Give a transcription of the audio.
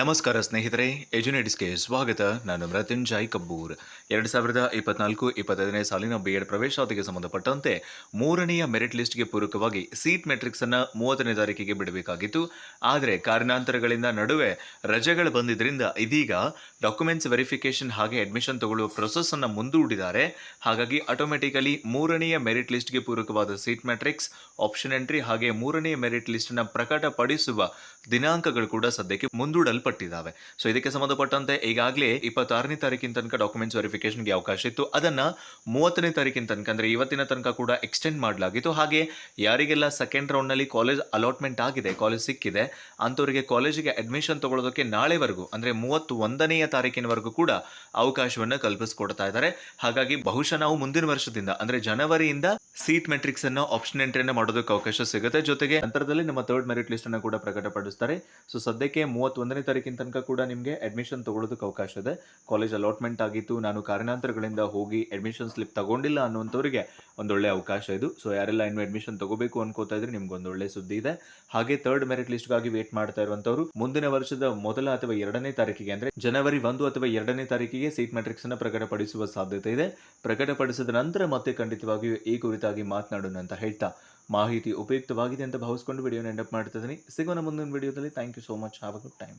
ನಮಸ್ಕಾರ ಸ್ನೇಹಿತರೆ ಎಜುನೇಟ್ಸ್ಗೆ ಸ್ವಾಗತ. ನಾನು ಮೃತ್ಯುಂಜಯ್ ಕಬ್ಬೂರ್. ಎರಡು ಸಾವಿರದ ಇಪ್ಪತ್ನಾಲ್ಕು ಇಪ್ಪತ್ತೈದನೇ ಸಾಲಿನ ಬಿ ಎಡ್ ಪ್ರವೇಶಾತಿಗೆ ಸಂಬಂಧಪಟ್ಟಂತೆ ಮೂರನೆಯ ಮೆರಿಟ್ ಲಿಸ್ಟ್ಗೆ ಪೂರಕವಾಗಿ ಸೀಟ್ ಮೆಟ್ರಿಕ್ಸ್ ಅನ್ನು ಮೂವತ್ತನೇ ತಾರೀಕಿಗೆ ಬಿಡಬೇಕಾಗಿತ್ತು. ಆದರೆ ಕಾರಣಾಂತರಗಳಿಂದ ನಡುವೆ ರಜೆಗಳು ಬಂದಿದ್ದರಿಂದ ಇದೀಗ ಡಾಕ್ಯುಮೆಂಟ್ಸ್ ವೆರಿಫಿಕೇಶನ್ ಹಾಗೆ ಅಡ್ಮಿಷನ್ ತಗೊಳ್ಳುವ ಪ್ರೊಸೆಸ್ ಅನ್ನು ಮುಂದೂಡಿದ್ದಾರೆ. ಹಾಗಾಗಿ ಆಟೋಮೆಟಿಕಲಿ ಮೂರನೆಯ ಮೆರಿಟ್ ಲಿಸ್ಟ್ಗೆ ಪೂರಕವಾದ ಸೀಟ್ ಮೆಟ್ರಿಕ್ಸ್ ಆಪ್ಷನ್ ಎಂಟ್ರಿ ಹಾಗೆ ಮೂರನೆಯ ಮೆರಿಟ್ ಲಿಸ್ಟ್ ಅನ್ನು ಪ್ರಕಟಪಡಿಸುವ ದಿನಾಂಕಗಳು ಕೂಡ ಸದ್ಯಕ್ಕೆ ಮುಂದೂಡಲ್ಪಟ್ಟಿದ್ದಾವೆ ಸೊ ಇದಕ್ಕೆ ಸಂಬಂಧಪಟ್ಟಂತೆ ಈಗಾಗಲೇ ಇಪ್ಪತ್ತಾರನೇ ತಾರೀಕಿನ ತನಕ ಡಾಕ್ಯುಮೆಂಟ್ಸ್ ವೆರಿಫಿಕೇಶನ್ಗೆ ಅವಕಾಶ ಇತ್ತು. ಅದನ್ನ ಮೂವತ್ತನೇ ತಾರೀಕಿನ ತನಕ, ಅಂದ್ರೆ ಇವತ್ತಿನ ತನಕ ಕೂಡ ಎಕ್ಸ್ಟೆಂಡ್ ಮಾಡಲಾಗಿತ್ತು. ಹಾಗೆ ಯಾರಿಗೆಲ್ಲ ಸೆಕೆಂಡ್ ರೌಂಡ್ನಲ್ಲಿ ಕಾಲೇಜ್ ಅಲಾಟ್ಮೆಂಟ್ ಆಗಿದೆ ಕಾಲೇಜ್ ಸಿಕ್ಕಿದೆ, ಅಂಥವರಿಗೆ ಕಾಲೇಜಿಗೆ ಅಡ್ಮಿಷನ್ ತಗೊಳ್ಳೋದಕ್ಕೆ ನಾಳೆವರೆಗೂ, ಅಂದ್ರೆ ಮೂವತ್ತು ಒಂದನೆಯ ತಾರೀಕಿನವರೆಗೂ ಕೂಡ ಅವಕಾಶವನ್ನು ಕಲ್ಪಿಸಿಕೊಡ್ತಾ ಇದ್ದಾರೆ. ಹಾಗಾಗಿ ಬಹುಶಃ ನಾವು ಮುಂದಿನ ವರ್ಷದಿಂದ, ಅಂದ್ರೆ ಜನವರಿಯಿಂದ ಸೀಟ್ ಮೆಟ್ರಿಕ್ಸ್ ಅನ್ನು ಆಪ್ಷನ್ ಎಂಟ್ರಿಯನ್ನು ಮಾಡೋದಕ್ಕೆ ಅವಕಾಶ ಸಿಗುತ್ತೆ. ಜೊತೆಗೆ ನಂತರದಲ್ಲಿ ನಮ್ಮ ಥರ್ಡ್ ಮೆರಿಟ್ ಲಿಸ್ಟ್ ಅನ್ನು ಕೂಡ ಪ್ರಕಟಪಡಿಸ್ತಾರೆ. ಸೊ ಸದ್ಯಕ್ಕೆ ಮೂವತ್ತೊಂದನೇ ತಾರೀಕಿನ ತನಕ ಕೂಡ ನಿಮಗೆ ಅಡ್ಮಿಷನ್ ತೊಗೊಳೋದಕ್ಕೆ ಅವಕಾಶ ಇದೆ. ಕಾಲೇಜ್ ಅಲಾಟ್ಮೆಂಟ್ ಆಗಿತ್ತು, ನಾನು ಕಾರಣಾಂತರಗಳಿಂದ ಹೋಗಿ ಅಡ್ಮಿಷನ್ ಸ್ಲಿಪ್ ತಗೊಂಡಿಲ್ಲ ಅನ್ನೋಂಥವ್ರಿಗೆ ಒಂದೊಳ್ಳೆ ಅವಕಾಶ ಇದು. ಸೊ ಯಾರೆಲ್ಲ ಇನ್ನು ಅಡ್ಮಿಷನ್ ತಗೋಬೇಕು ಅನ್ಕೋತಾ ಇದ್ರೆ ನಿಮ್ಗೆ ಒಂದೊಳ್ಳೆ ಸುದ್ದಿ ಇದೆ. ಹಾಗೆ ಥರ್ಡ್ ಮೆರಿಟ್ ಲಿಸ್ಟ್ಗಾಗಿ ವೇಟ್ ಮಾಡ್ತಾ ಇರುವಂತವರು ಮುಂದಿನ ವರ್ಷದ ಮೊದಲ ಅಥವಾ ಎರಡನೇ ತಾರೀಕಿಗೆ ಅಂದ್ರೆ ಜನವರಿ ಒಂದು ಅಥವಾ ಎರಡನೇ ತಾರೀಕಿಗೆ ಸೀಟ್ ಮ್ಯಾಟ್ರಿಕ್ಸ್ ಅನ್ನು ಪ್ರಕಟಪಡಿಸುವ ಸಾಧ್ಯತೆ ಇದೆ. ಪ್ರಕಟಪಡಿಸಿದ ನಂತರ ಮತ್ತೆ ಖಂಡಿತವಾಗಿಯೂ ಈ ಕುರಿತಾಗಿ ಮಾತನಾಡೋಣ ಅಂತ ಹೇಳ್ತಾ ಮಾಹಿತಿ ಉಪಯುಕ್ತವಾಗಿದೆ ಅಂತ ಭಾವಿಸ್ಕೊಂಡು ವಿಡಿಯೋನ ಎಂಡಪ್ ಮಾಡ್ತಾ ಇದ್ದೀನಿ. ಸಿಗೋಣ ಮುಂದಿನ ವಿಡಿಯೋದಲ್ಲಿ thank you so much have a good time